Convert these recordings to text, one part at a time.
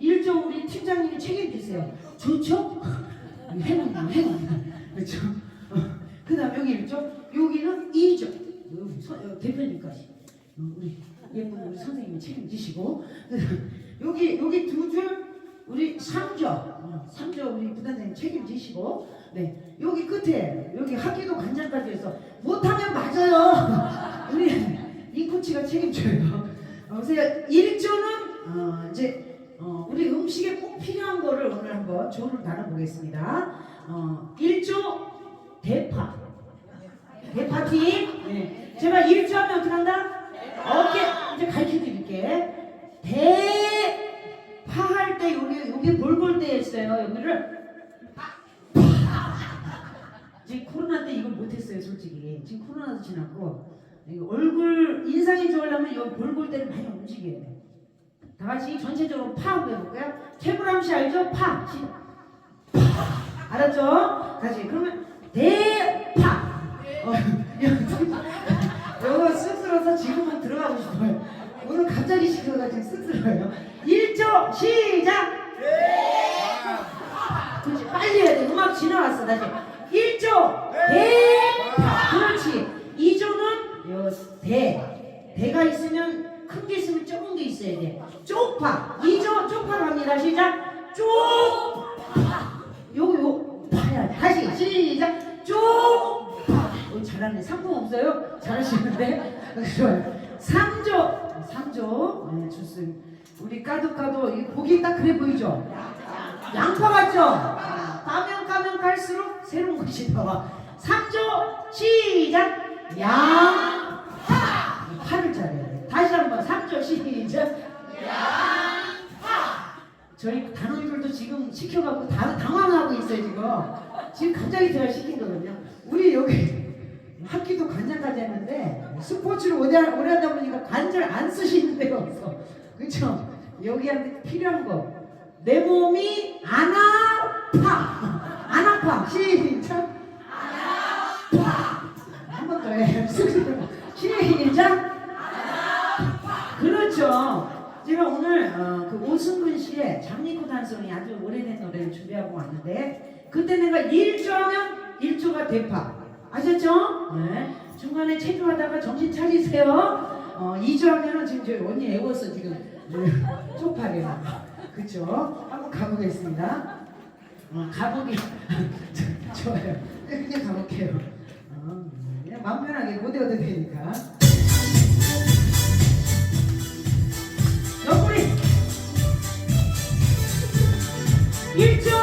1조 우리 팀장님이 책임지세요. 좋죠? 행운, 행운. 그렇죠? 그 다음 여기 1조. 여기는 2조. 여기 서- 어, 대표님까지. 어, 우리 예쁜 우리 선생님이 책임지시고. 여기, 여기 두 줄. 우리 3조. 어, 3조 우리 부단장님 책임지시고. 네. 여기 끝에 여기 학기도 관장까지 해서 못하면 맞아요. 우리 이 코치가 책임져요. 어, 그래서 1조는 어, 이제 어, 우리 음식에 꼭 필요한 거를 오늘 한번 조를 나눠보겠습니다. 어, 1조 대파. 대파팀. 네. 제가 1조 하면 어떻게 한다? 어깨 이제 가르쳐 드릴게. 대파 할 때 여기 여기 볼볼 때 했어요. 여기를 지금 코로나 때 이걸 못했어요, 솔직히. 지금 코로나도 지났고 얼굴 인상이 좋으려면 여기 볼볼 때를 많이 움직여야 돼. 다 같이 전체적으로 파 한번 해볼까요? 최불암 씨 알죠? 파. 시- 파. 알았죠? 다시 그러면 대파. 어, 이거 쑥스러워서 지금은 들어가고 싶어요. 오늘 갑자기 시켜가지고 쑥스러워요. 1조 시작. 그렇지 빨리 해야 돼. 음악 지나갔어 다시. 1조 대파. 그렇지. 2조는 요 대. 대가 있으면 큰 게 있으면 적은 게 있어야 돼. 쪽파. 2조 쪽파 갑니다. 시작. 쪽파. 요거 파야 돼. 다시 시작. 쪽파. 오, 잘하네. 상품 없어요? 잘하시는데? 좋아요. 3조. 3조. 네, 좋습니다. 우리 까도 까도 이 보기 딱 그래 보이죠? 양파 같죠? 까면 까면 갈수록 새로운 것이 나와. 3조 시작. 양파. 파를 잘해야 돼. 다시 한번 3조 시작. 양파. 저희 단원들도 지금 시켜갖고 다 당황하고 있어요 지금. 지금 갑자기 제가 시킨 거거든요. 우리 여기 학기도 관장까지 했는데 스포츠를 오래, 오래 하다 보니까 관절 안 쓰시는 데가 없어. 그렇죠? 여기한테 필요한 거. 내 몸이 안 아파. 안 아파. 시작. 안 아파. 한 번 더 해. 시작. 오승근 씨의 장미꽃 한 송이 아주 오래된 노래를 준비하고 왔는데 그때 내가 1조 하면 1조가 대파 아셨죠? 네. 중간에 체조하다가 정신 차리세요. 어, 2조 하면은 지금 저희 언니 애워서 지금 네, 쪽팔이에요. 그쵸? 한번 가보겠습니다. 어, 가보기 좋아요. 그냥 가볼게요. 어, 그냥 마음 편하게 못 외워도 되니까. 1조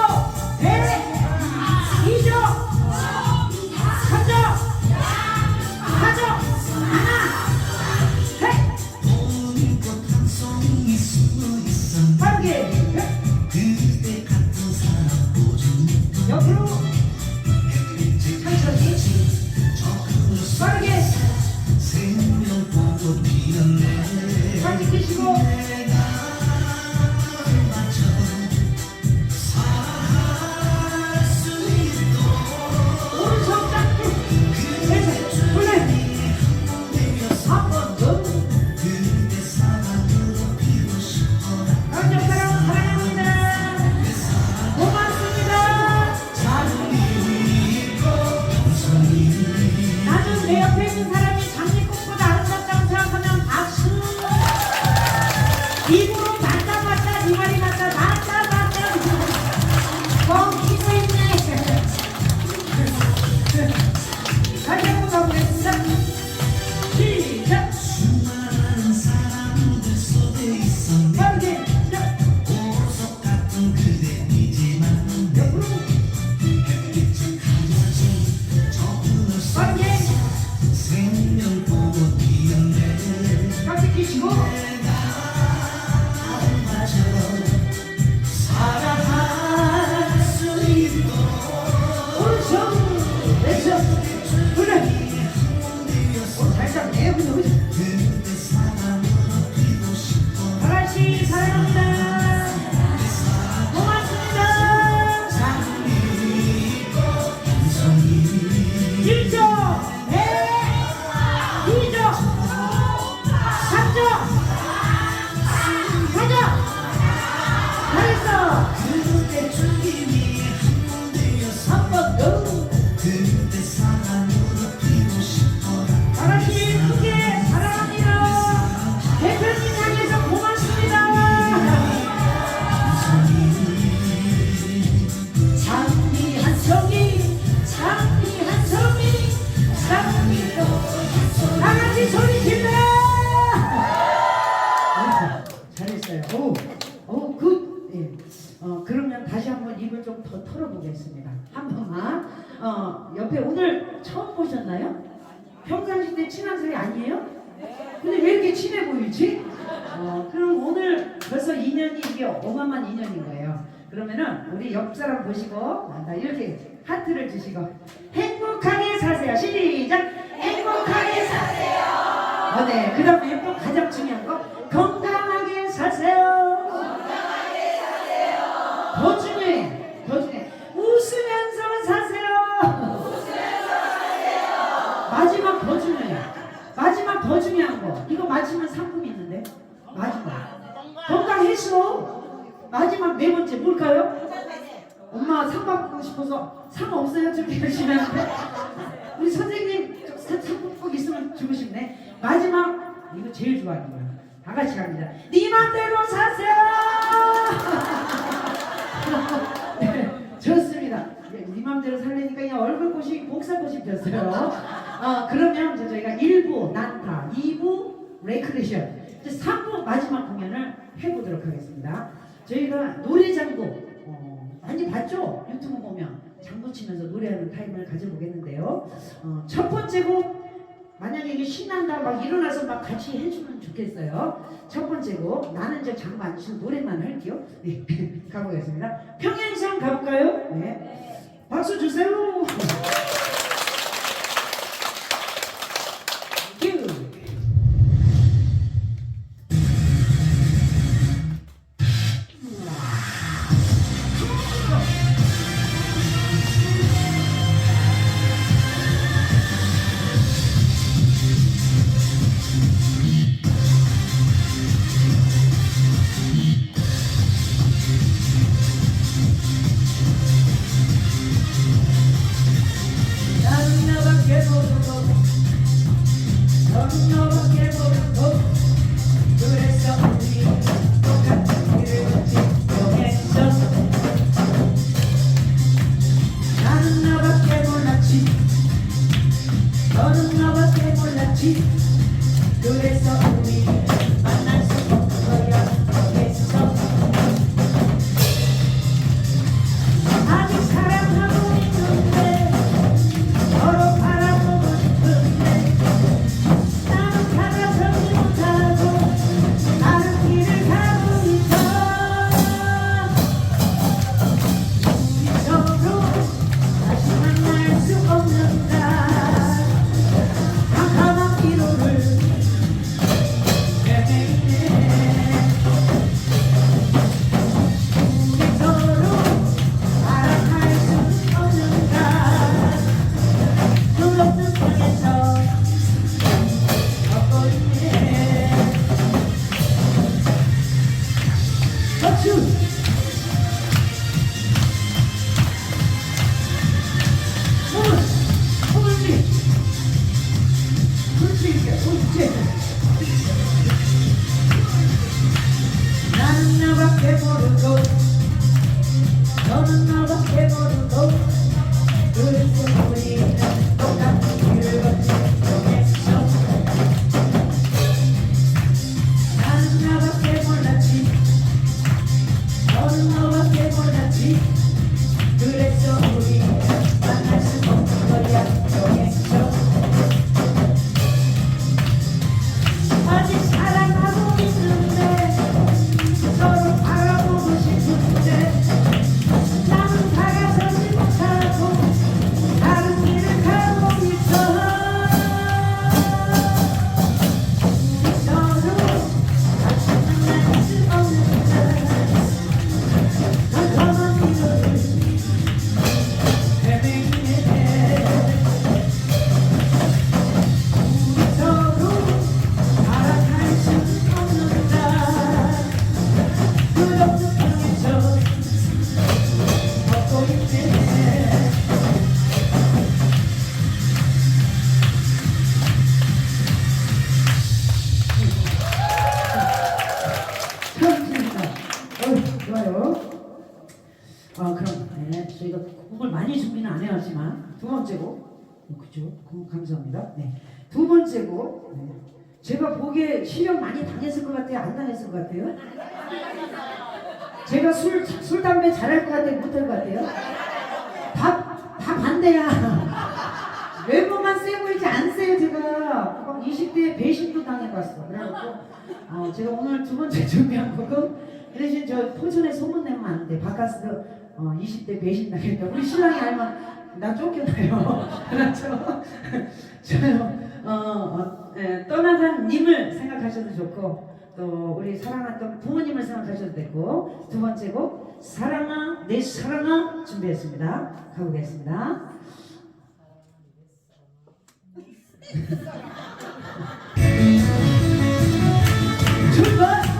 아니에요? 근데 왜 이렇게 친해 보이지? 어, 그럼 오늘 벌써 인연이 이게 어마어마한 인연인 거예요. 그러면은 우리 옆 사람 보시고 아, 나 이렇게 하트를 주시고 행복하게 사세요. 시작. 행복하게 사세요. 어, 네. 그다음에 또 가장 중요한 거 건강하게 사세요. 건강하게 사세요. 뭘까요? 엄마 상 받고 싶어서 상 없어요? 저렇게 열심히 하는데. 우리 선생님 저 사- 상품 꼭 있으면 주고 싶네. 마지막 이거 제일 좋아하는 거야. 다 같이 갑니다. 네 맘대로 사세요. 네, 좋습니다. 네, 네 맘대로 살려니까 그냥 얼굴꽃이 복사꽃이 피었어요. 어, 그러면 이제 저희가 1부 난타, 2부 레크레이션, 이제 3부 마지막 공연을 해보도록 하겠습니다. 저희가 노래 장구 어, 많이 봤죠? 유튜브 보면 장구 치면서 노래하는 타임을 가져보겠는데요. 어, 첫 번째 곡 만약에 이게 신난다 막 일어나서 막 같이 해주면 좋겠어요. 첫 번째 곡 나는 이제 장구 안 치고 노래만 할게요. 네, 가보겠습니다. 평행선 가볼까요? 네. 박수 주세요. 너는 너밖에 몰랐지 그래서 그, 감사합니다. 네, 두 번째 곡. 네. 제가 보기에 실력 많이 당했을 것 같아요? 안 당했을 것 같아요? 제가 술, 술 담배 잘할 것 같아요? 못할 것 같아요? 다, 다 반대야. 외모만 세 보이지 안 세요, 제가. 막 20대에 배신도 당해봤어. 그래갖고, 어, 제가 오늘 두 번째 준비한 곡은, 그 대신 저 포천에 소문내면 안 돼. 바카스, 어, 20대 배신 당했다. 우리 신랑이 알면, 나 쫓겨나요. 알았죠? 저요, 어, 어, 예, 떠나간 님을 생각하셔도 좋고, 또 우리 사랑했던 부모님을 생각하셔도 되고 두 번째 곡 사랑아 내 사랑아 준비했습니다 가보겠습니다 출발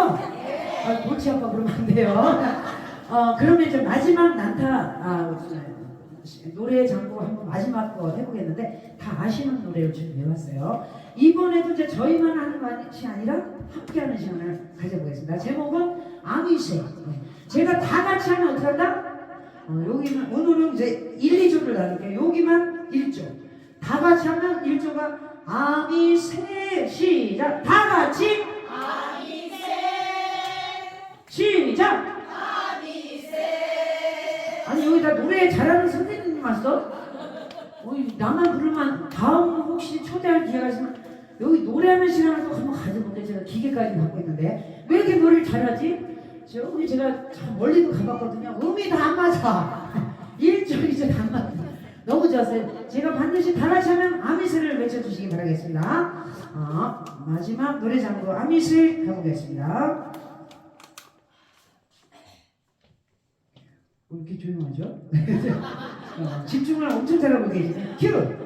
같죠? 아, 골치 아파 그러면 안 돼요. 어, 그러면 이제 마지막 난타 아, 노래 장구 한번 마지막 거 해보겠는데 다 아시는 노래를 준비해봤어요. 이번에도 이제 저희만 하는 것이 아니라 함께하는 시간을 가져보겠습니다. 제목은 아미세. 네. 제가 다 같이 하면 어떻게 한다? 어, 여기는 오늘은 이제 1, 2조를 나눌게요. 여기만 1조. 다 같이 하면 1조가 아미세 시작. 다 같이 시작. 아니 여기 다 노래 잘하는 선생님 왔어? 어이 나만 부르면 다음 혹시 초대할 기회가 있으면 여기 노래하는 시간을 또 한번 가져볼게 제가 기계까지 갖고 있는데. 왜 이렇게 노래를 잘하지? 저기 제가 참 멀리도 가봤거든요. 음이 다 안 맞아. 1절 2절 다안 맞아. 너무 좋았어요. 제가 반드시 다 같이 하면 아미스를 외쳐주시기 바라겠습니다. 어, 마지막 노래 장구 아미스 가보겠습니다 왜 이렇게 조용하죠? 어, 집중을 엄청 잘하고 계시네. 큐!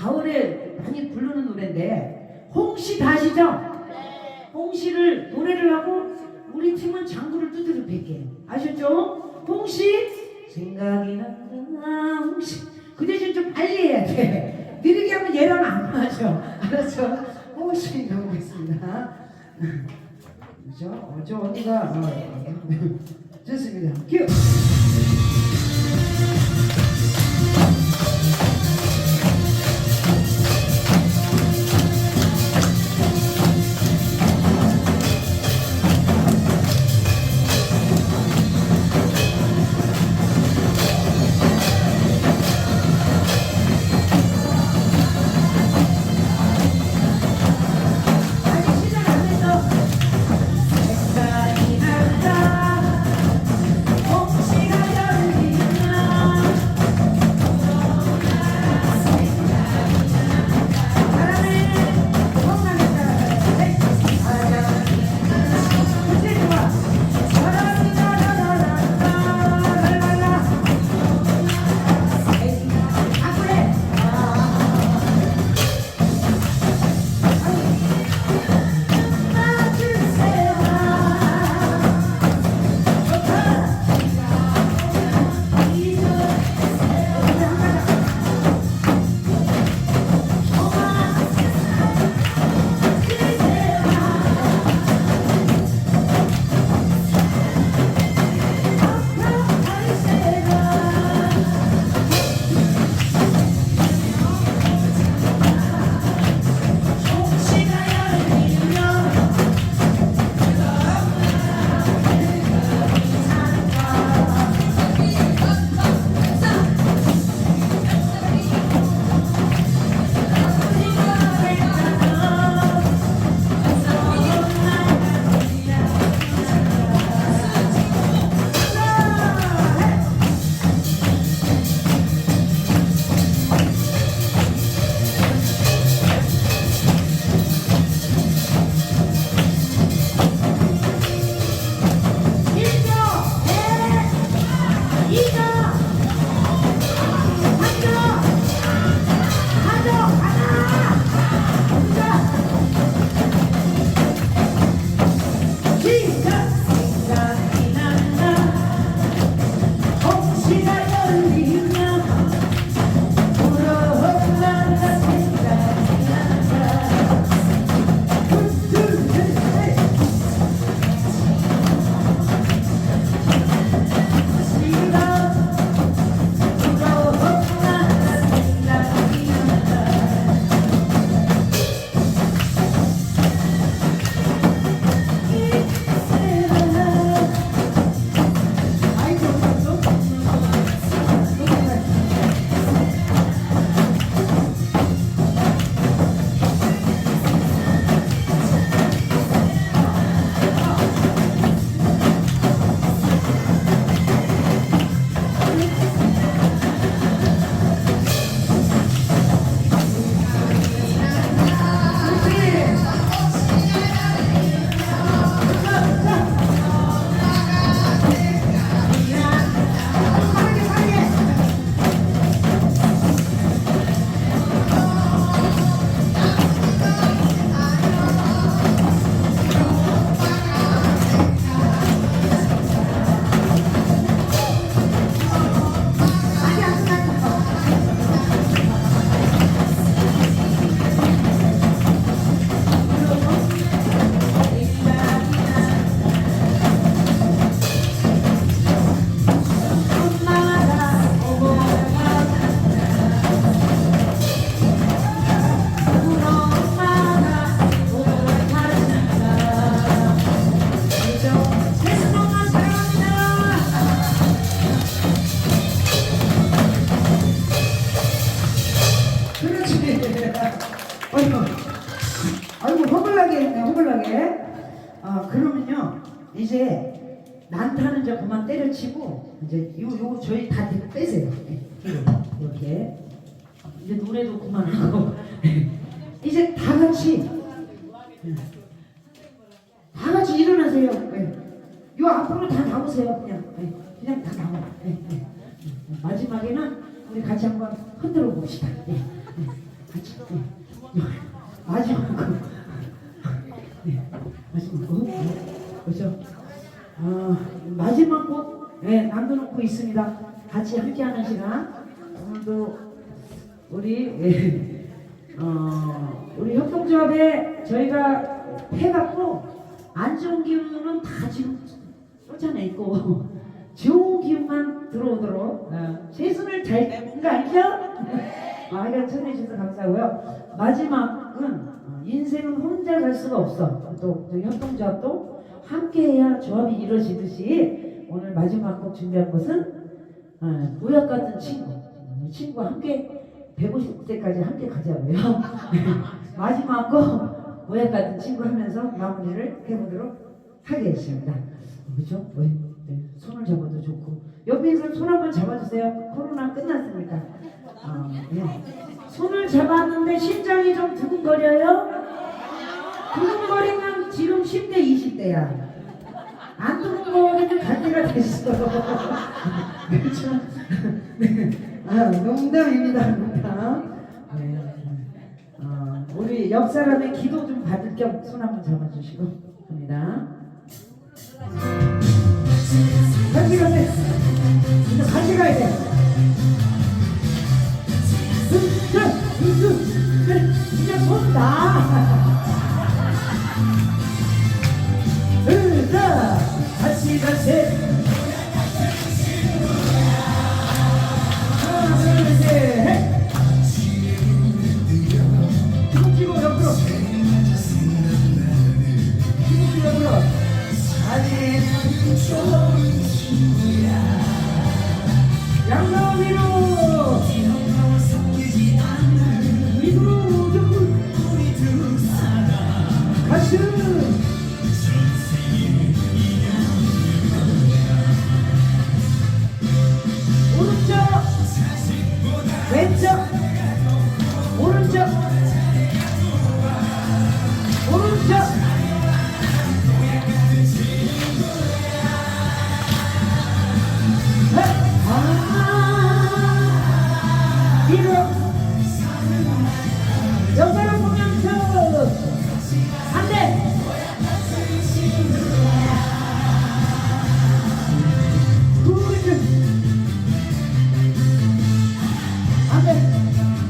가을에 많이 부르는 노래인데 홍시 다시죠? 네. 홍시를 노래를 하고 우리 팀은 장구를 두드려 팰게요. 아셨죠? 홍시 생각이 난다 홍시 그 대신 좀 빨리 해야 돼. 느리게 하면 얘랑 안 맞아. 알았죠? 홍시 나오고 있습니다. 그죠? 어, 저 언니가 좋습니다. 큐! 마지막에는 우리 같이 한번 흔들어 봅시다. 네. 네. 같이. 네. 마지막으로. 네. 마지막으로. 네. 그죠? 어, 마지막 곡 네, 남겨놓고 있습니다. 같이 함께하는 시간. 오늘도 우리 예, 어, 우리 협동조합에 저희가 해갖고 안 좋은 기운은 다 지금 쫓아내 있고 좋은 기운만 들어오도록 어, 최선을 다했는 거 아니죠? 아, 이거 전해주셔서 감사하고요. 마지막은 어, 인생은 혼자 갈 수가 없어. 또 협동조합도 함께해야 조합이 이루어지듯이 오늘 마지막 곡 준비한 것은 어, 무역 같은 친구, 음, 친구와 함께 150세까지 함께 가자고요. 마지막 곡 무역 같은 친구 하면서 마무리를 해보도록 하겠습니다. 그죠? 왜? 잡아도 좋고 옆에서 손 한번 잡아주세요. 코로나 끝났으니까. 어, 네. 손을 잡았는데 심장이 좀 두근거려요? 두근거리면 지금 10대, 20대야. 안 두근거리면 갈 때가 됐어. 그렇죠? 네. 아, 농담입니다, 농담. 네. 어, 우리 옆 사람의 기도 좀 받을 겸 손 한번 잡아주시고 합니다. 같이. 이제 같이 가야 돼. 자, 자, 그래, 이제 본다. 자, 같이 가세. 안돼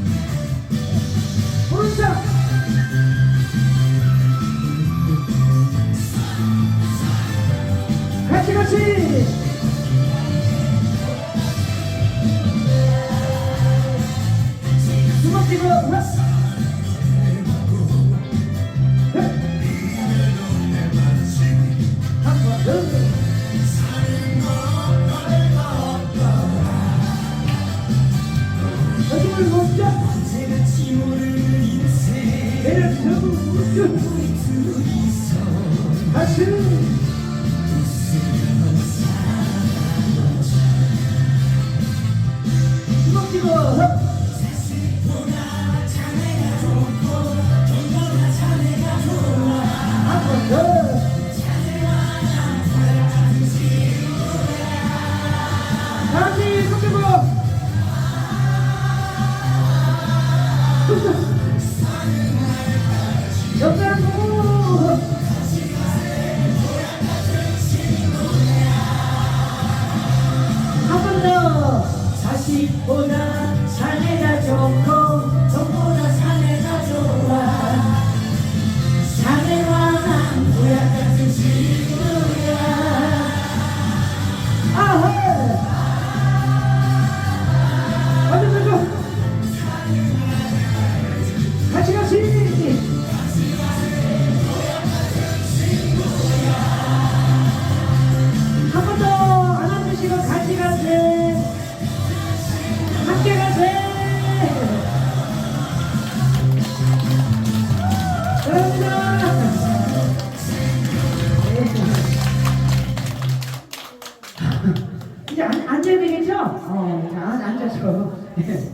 앉아서.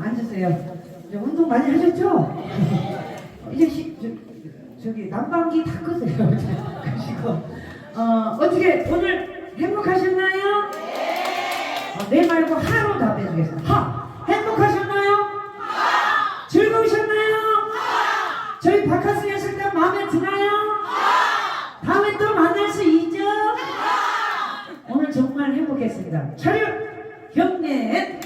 앉으세요. 이제 운동 많이 하셨죠? 어, 이제 시, 저, 저기 난방기 다 끄세요. 그리고 어, 어떻게 오늘 행복하셨나요? 어, 네 말고 하로 답해 주겠습니다. 하! 행복하셨나요? 하! 즐거우셨나요? 하! 저희 했을 때 마음에 드나요? 하! 다음에 또 만날 수 있죠? 오늘 정말 행복했습니다. 차렷! 경례!